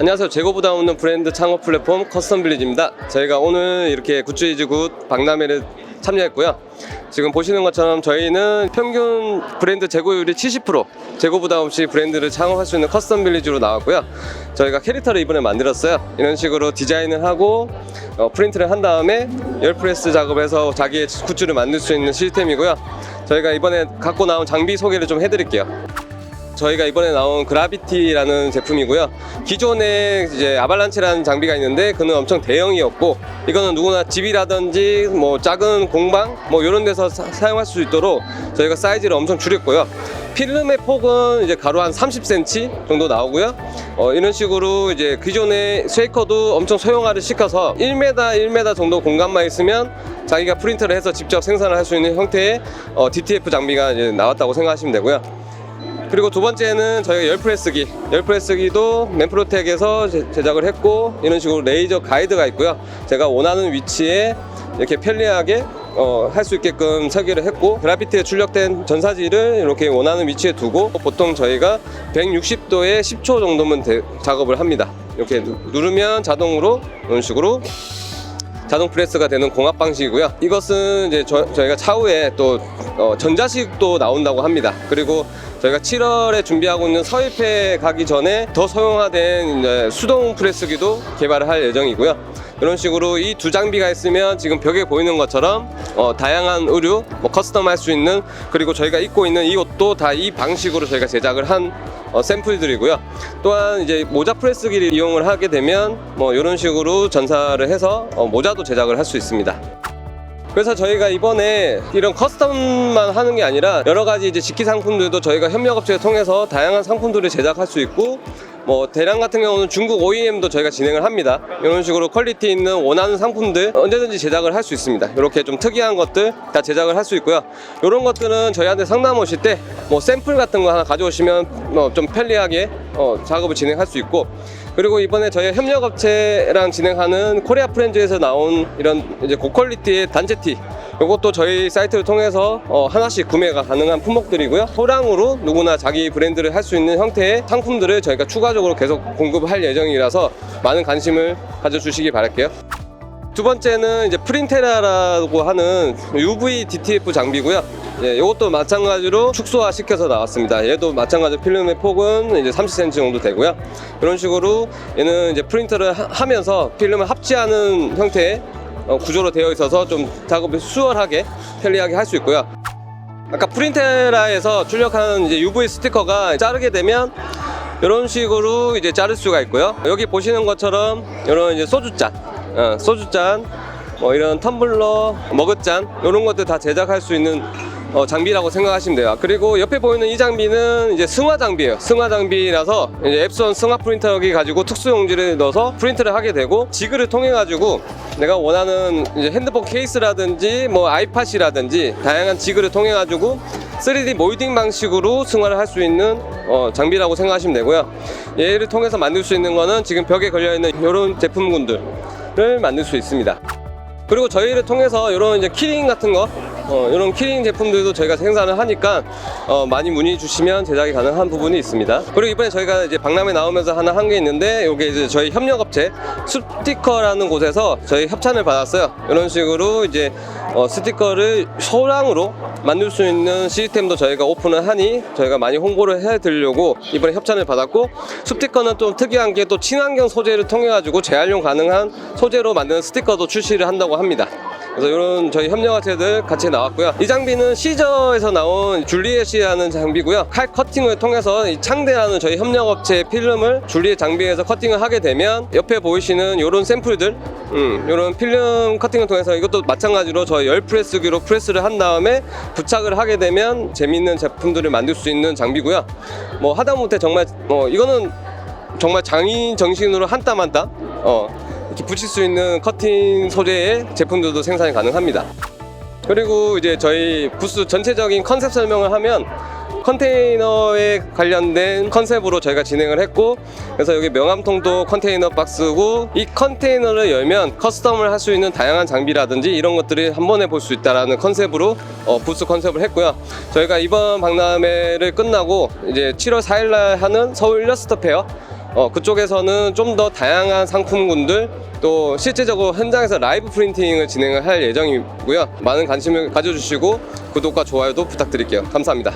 안녕하세요. 재고 부담 없는 브랜드 창업 플랫폼 커스텀 빌리지입니다. 저희가 오늘 이렇게 굿즈이즈 굿 박람회를 참여했고요. 지금 보시는 것처럼 저희는 평균 브랜드 재고율이 70% 재고 부담 없이 브랜드를 창업할 수 있는 커스텀 빌리지로 나왔고요. 저희가 캐릭터를 이번에 만들었어요. 이런 식으로 디자인을 하고 어, 프린트를 한 다음에 열프레스 작업해서 자기의 굿즈를 만들 수 있는 시스템이고요. 저희가 이번에 갖고 나온 장비 소개를 좀 해드릴게요. 저희가 이번에 나온 그라비티라는 제품이고요. 기존에 이제 아발란체라는 장비가 있는데 그는 엄청 대형이었고 이거는 누구나 집이라든지 뭐 작은 공방 뭐 이런 데서 사, 사용할 수 있도록 저희가 사이즈를 엄청 줄였고요. 필름의 폭은 이제 가로 한 30cm 정도 나오고요. 어, 이런 식으로 이제 기존의 쉐이커도 엄청 소형화를 시켜서 1m, 1m 정도 공간만 있으면 자기가 프린터를 해서 직접 생산을 할 수 있는 형태의 어, DTF 장비가 이제 나왔다고 생각하시면 되고요. 그리고 두 번째는 저희가 열 프레스기. 열 프레스기도 맨프로텍에서 제- 제작을 했고 이런 식으로 레이저 가이드가 있고요. 제가 원하는 위치에 이렇게 편리하게 할수 있게끔 설계를 했고 그래피티에 출력된 전사지를 이렇게 원하는 위치에 두고 보통 저희가 160도에 10초 정도면 대- 작업을 합니다. 이렇게 누- 누르면 자동으로 이런 식으로 자동 프레스가 되는 공합 방식이고요. 이것은 이제 저, 희가 차후에 또 어, 전자식도 나온다고 합니다. 그리고 저희가 7월에 준비하고 있는 서입회 가기 전에 더 소형화된 수동 프레스기도 개발을 할 예정이고요. 이런 식으로 이 두 장비가 있으면 지금 벽에 보이는 것처럼 어, 다양한 의류, 뭐 커스텀 할 수 있는 그리고 저희가 입고 있는 이 옷도 다 이 방식으로 저희가 제작을 한 어, 샘플들이고요. 또한 이제 모자 프레스기를 이용을 하게 되면 뭐 이런 식으로 전사를 해서 어, 모자도 제작을 할 수 있습니다. 그래서 저희가 이번에 이런 커스텀만 하는 게 아니라 여러 가지 이제 직기 상품들도 저희가 협력업체를 통해서 다양한 상품들을 제작할 수 있고 뭐 대량 같은 경우는 중국 OEM도 저희가 진행을 합니다. 이런 식으로 퀄리티 있는 원하는 상품들 언제든지 제작을 할 수 있습니다. 이렇게 좀 특이한 것들 다 제작을 할 수 있고요. 이런 것들은 저희한테 상담 오실 때 뭐 샘플 같은 거 하나 가져오시면 어, 좀 편리하게 어, 작업을 진행할 수 있고 그리고 이번에 저희 협력업체랑 진행하는 코리아 프렌즈에서 나온 이런 이제 고퀄리티의 단체티 이것도 저희 사이트를 통해서 어, 하나씩 구매가 가능한 품목들이고요. 소량으로 누구나 자기 브랜드를 할 수 있는 형태의 상품들을 저희가 추가적으로 계속 공급할 예정이라서 많은 관심을 가져주시기 바랄게요. 두 번째는 이제 프린테라라고 하는 UV DTF 장비고요. 예, 이것도 마찬가지로 축소화 시켜서 나왔습니다. 얘도 마찬가지로 필름의 폭은 이제 30cm 정도 되고요. 이런 식으로 얘는 이제 프린터를 하- 하면서 필름을 합치하는 형태의 어, 구조로 되어 있어서 좀 작업이 수월하게 편리하게 할 수 있고요. 아까 프린테라에서 출력하는 이제 UV 스티커가 자르게 되면 이런 식으로 이제 자를 수가 있고요. 여기 보시는 것처럼 이런 이제 소주잔, 어, 소주잔, 뭐 이런 텀블러, 머그잔 이런 것들 다 제작할 수 있는 어, 장비라고 생각하시면 돼요. 그리고 옆에 보이는 이 장비는 이제 승화 장비예요. 승화 장비라서 이제 앱선 승화 프린터기 가지고 특수 용지를 넣어서 프린트를 하게 되고 지그를 통해 가지고 내가 원하는 이제 핸드폰 케이스라든지 뭐 아이팟이라든지 다양한 지그를 통해 가지고 3D 모이딩 방식으로 승화를 할 수 있는 어, 장비라고 생각하시면 되고요. 얘를 통해서 만들 수 있는 거는 지금 벽에 걸려 있는 이런 제품군들을 만들 수 있습니다. 그리고 저희를 통해서 이런 이제 키링 같은 거, 어, 이런 키링 제품들도 저희가 생산을 하니까 어, 많이 문의 주시면 제작이 가능한 부분이 있습니다. 그리고 이번에 저희가 이제 박람회 나오면서 하나 한 게 있는데 이게 이제 저희 협력업체 스티커라는 곳에서 저희 협찬을 받았어요. 이런 식으로 이제 어, 스티커를 소량으로 만들 수 있는 시스템도 저희가 오픈을 하니 저희가 많이 홍보를 해드리려고 이번에 협찬을 받았고 스티커는 좀 특이한 게 또 친환경 소재를 통해 가지고 재활용 가능한 소재로 만든 스티커도 출시를 한다고 합니다. 그래서 이런 저희 협력업체들 같이 나왔고요. 이 장비는 시저에서 나온 줄리엣이라는 장비고요. 칼 커팅을 통해서 이 창대라는 저희 협력업체 필름을 줄리엣 장비에서 커팅을 하게 되면 옆에 보이시는 이런 샘플들, 음, 이런 필름 커팅을 통해서 이것도 마찬가지로 저희 열 프레스기로 프레스를 한 다음에 부착을 하게 되면 재밌는 제품들을 만들 수 있는 장비고요. 뭐 하다못해 정말 뭐 이거는 정말 장인 정신으로 한 땀 한땀 어, 붙일 수 있는 커팅 소재의 제품들도 생산이 가능합니다. 그리고 이제 저희 부스 전체적인 컨셉 설명을 하면 컨테이너에 관련된 컨셉으로 저희가 진행을 했고 그래서 여기 명함통도 컨테이너 박스고 이 컨테이너를 열면 커스텀을 할 수 있는 다양한 장비라든지 이런 것들이 한 번에 볼 수 있다라는 컨셉으로 어, 부스 컨셉을 했고요. 저희가 이번 박람회를 끝나고 이제 7월 4일날 하는 서울 일러스트 페어 어, 그쪽에서는 좀 더 다양한 상품군들 또 실제적으로 현장에서 라이브 프린팅을 진행을 할 예정이고요. 많은 관심을 가져주시고 구독과 좋아요도 부탁드릴게요. 감사합니다.